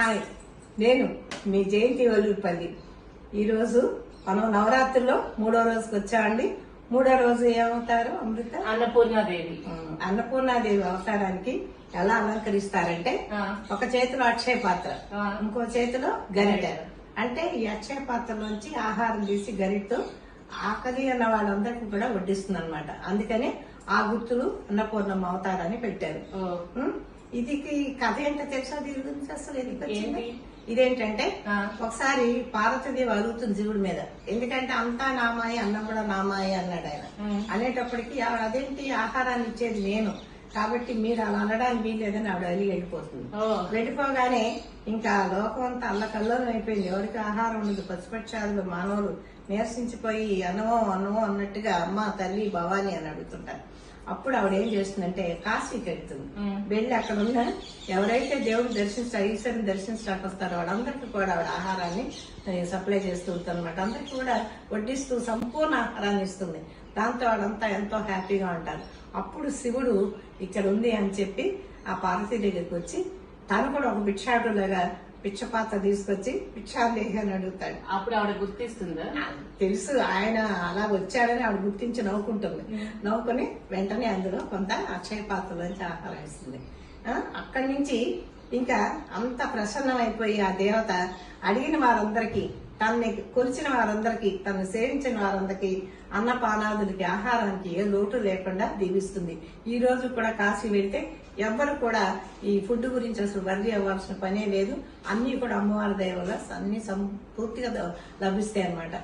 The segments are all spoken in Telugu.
హాయ్ నేను మీ జయంతి వలుపల్లి ఈరోజు మనం నవరాత్రిలో మూడో రోజుకి వచ్చామండి. మూడో రోజు ఏమవుతారు అమృత? అన్నపూర్ణాదేవి. అన్నపూర్ణాదేవి అవతారానికి ఎలా అలంకరిస్తారంటే. ఒక చేతిలో అక్షయ పాత్ర. ఇంకో చేతిలో గరిట. అంటే ఈ అక్షయ పాత్రలోంచి ఆహారం తీసి గరిటతో ఆకలి అన్న వాళ్ళందరికీ కూడా వడ్డిస్తుంది అనమాట అందుకనే ఆ గుర్తులు అన్నపూర్ణమ్మ అవతారాన్ని పెట్టారు. ఇది కథ ఏంటో తెలుసా? దీని గురించి అసలు ఎందుకు వచ్చింది? ఇదేంటంటే. ఒకసారి పార్వతీదేవి అడుగుతుంది శివుడి మీద. ఎందుకంటే అంతా నామాయి అన్నం కూడా నామాయి అన్నాడు ఆయన. అనేటప్పటికి ఆవిడ అదేంటి ఆహారాన్ని ఇచ్చేది నేను. కాబట్టి మీరు అలా అనడానికి వీల్లేదని ఆవిడ అలిగి వెళ్ళిపోతుంది. వెళ్ళిపోగానే ఇంకా లోకం అంతా అల్లకల్లోలం అయిపోయింది. ఎవరికి ఆహారం ఉండదు? పశుపక్షాదులు మానవులు నీరసించిపోయి అన్నమో అన్నమో అన్నట్టుగా అమ్మ తల్లి భవాని అని అడుగుతుంటారు. అప్పుడు ఆవిడ ఏం చేస్తుందంటే కాశీకి వెళ్తుంది. వెళ్ళి అక్కడ ఉన్న ఎవరైతే దేవుడు దర్శించా ఈశ్వరుని దర్శించడానికి వస్తారో వాళ్ళందరికీ కూడా ఆవిడ ఆహారాన్ని సప్లై చేస్తూ అనమాట అందరికీ కూడా వడ్డిస్తూ సంపూర్ణ ఆహారాన్ని ఇస్తుంది. దాంతో వాళ్ళంతా ఎంతో హ్యాపీగా ఉంటారు. అప్పుడు శివుడు ఇక్కడ ఉంది అని చెప్పి ఆ పార్వతీ దగ్గరికి వచ్చి తను కూడా ఒక భిక్షాటులాగా పిచ్చపాత్ర తీసుకొచ్చి భిక్షాలేహి అని అడుగుతాడు. అప్పుడు ఆవిడ గుర్తిస్తుందా? తెలుసు ఆయన అలా వచ్చాడని ఆవిడ గుర్తించి నవ్వుకుంటుంది. నవ్వుకుని వెంటనే అందులో కొంత అక్షయ పాత్రలోంచి ఆహారం ఇస్తుంది అక్కడి నుంచి ఇంకా అంత ప్రసన్నమైపోయి ఆ దేవత అడిగిన వారందరికీ తనని కొలిచిన వారందరికీ తను సేవించిన వారందరికీ అన్నపానాదులకి ఆహారానికి ఏ లోటు లేకుండా దీవిస్తుంది. ఈ రోజు కూడా కాశీ వెళ్తే ఎవ్వరు కూడా ఈ ఫుడ్ గురించి అసలు వర్రీ అవ్వాల్సిన పనే లేదు. అన్ని కూడా అమ్మవారి దయ వల్ల అన్ని సం- పూర్తిగా లభిస్తాయి అన్నమాట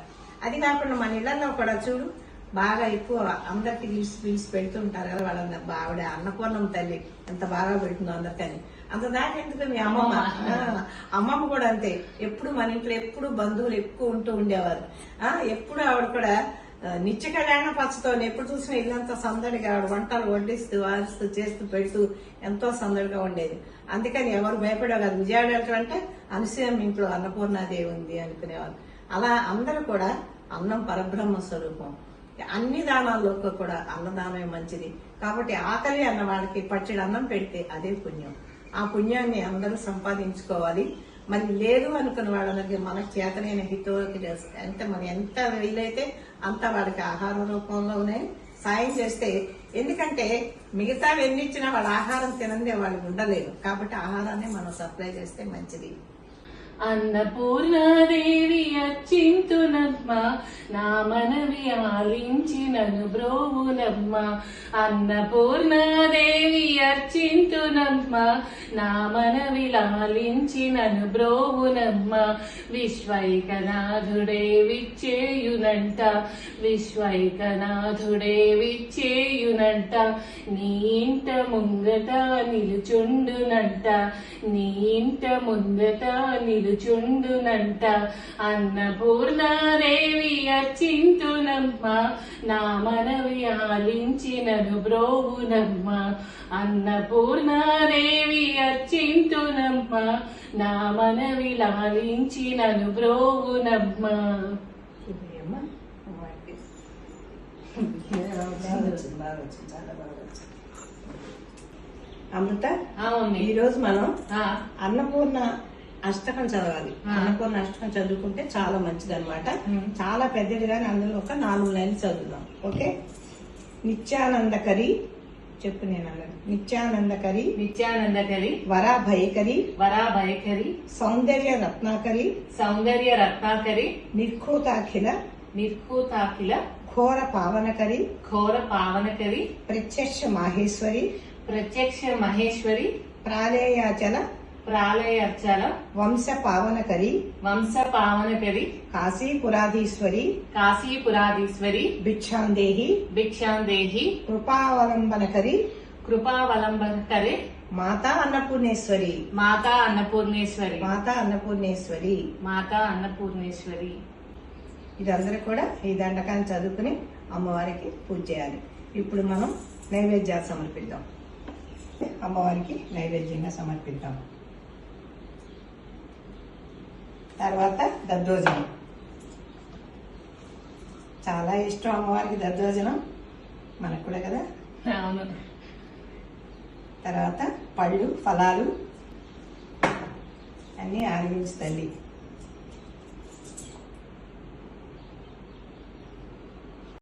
అది కాకుండా మన ఇళ్ళలో కూడా చూడు బాగా ఎక్కువ అందరికి పిలిచి పిలిచి పెడుతుంటారు కదా వాళ్ళ ఆవిడ అన్నపూర్ణం తల్లి. ఎంత బాగా పెడుతుందో అందరికని అంత దాకా ఎందుకు మీ అమ్మమ్మ? ఆ, అమ్మమ్మ కూడా అంతే. ఎప్పుడు మన ఇంట్లో ఎప్పుడు బంధువులు ఎక్కువ ఉంటూ ఉండేవారు. ఆ ఎప్పుడు ఆవిడ కూడా నిత్య కళ్యాణ పచ్చతో ఎప్పుడు చూసినా ఇల్లంతా సందడిగా ఆవిడ వంటలు వడ్డిస్తూ వారిస్తూ చేస్తూ పెడుతూ ఎంతో సందడిగా ఉండేది. అందుకని ఎవరు భయపడే కాదు. విజయవాడ వెళ్ళాలంటే అనసూయం ఇంట్లో అన్నపూర్ణాదేవి ఉంది అనుకునేవారు. అలా అందరూ కూడా అన్నం పరబ్రహ్మ స్వరూపం. అన్ని దానాల్లో కూడా అన్నదానమే మంచిది. కాబట్టి ఆకలి అన్న వాళ్ళకి పచ్చడి అన్నం పెడితే అదే పుణ్యం. ఆ పుణ్యాన్ని అందరూ సంపాదించుకోవాలి. మరి లేదు అనుకున్న వాళ్ళకి మన చేతనైన హితోకి ఎంత మనం ఎంత వీలైతే అంత వాళ్ళకి ఆహార రూపంలోనే సాయం చేస్తే ఎందుకంటే మిగతా ఎన్నిచ్చినా వాళ్ళ ఆహారం తినందే వాళ్ళు ఉండలేరు కాబట్టి ఆహారాన్ని మనం సప్లై చేస్తే మంచిది. అన్నపూర్ణాదేవి అచ్చింతునమ్మ నా మనవి ఆలించి నన్ను బ్రోవునమ్మ అన్నపూర్ణాదేవి అర్చింతునమ్మ నా మనవి లాలించినను బ్రోవునమ్మ విశ్వైకనాథుడే విచ్చేయునంట విశ్వైకనాథుడే విచ్చేయునంట నీ ఇంట ముంగట నిలుచుండునంట నీ ఇంట ముంగట నిలుచుండునంట. అన్నపూర్ణాదేవి అచ్చింతునమ్మ నా మనవి ఆలించినను బ్రోవునమ్మ. అన్నపూర్ణాదేవి అచ్చింతునమ్మ నా మనవి లాలించినను బ్రోవునమ్మ. బాగా వచ్చింది. అమృత అవును. ఈ రోజు మనం అన్నపూర్ణ అష్టకం చదవాలి. అన్నపూర్ణ అష్టకం చదువుకుంటే చాలా మంచిది అనమాట. చాలా పెద్దది కానీ అందులో ఒక నాలుగు లైన్లు చదువుదాం. ఓకే? నిత్యానందకరి చెప్పు నేను అన్నది. నిత్యానందకరి నిత్యానందకరి వరాభయకరి వరాభయకరి సౌందర్య రత్నాకరి సౌందర్య రత్నాకరి నిర్ఖూతాఖిల నిర్కూతాఖిల ఘోర పావనకరి ఘోర పావనకరి ప్రత్యక్ష మాహేశ్వరి ప్రత్యక్ష మహేశ్వరి ప్రాళేయాచల ప్రాళయర్చల వంశ పావనకరి. వంశ పావనకరి కాశీపురాధీశ్వరి కాశీపురాధీశ్వరి భిక్షాందేహి. భిక్షాందేహి. కృపావలంబనకరి. కృపావలంబనకరి. మాతా అన్నపూర్ణేశ్వరి. మాతా అన్నపూర్ణేశ్వరి. మాతా అన్నపూర్ణేశ్వరి. మాతా అన్నపూర్ణేశ్వరి. ఇదందరూ కూడా ఈ దండకాన్ని చదువుకుని అమ్మవారికి పూజ చేయాలి. ఇప్పుడు మనం నైవేద్యాలు సమర్పిద్దాం. అమ్మవారికి నైవేద్యంగా సమర్పిద్దాం. తర్వాత దద్దోజనం. చాలా ఇష్టం అమ్మవారికి దద్దోజనం. మనకు కూడా కదా? అవును. తర్వాత పళ్ళు ఫలాలు అన్ని ఆరగించు తల్లి.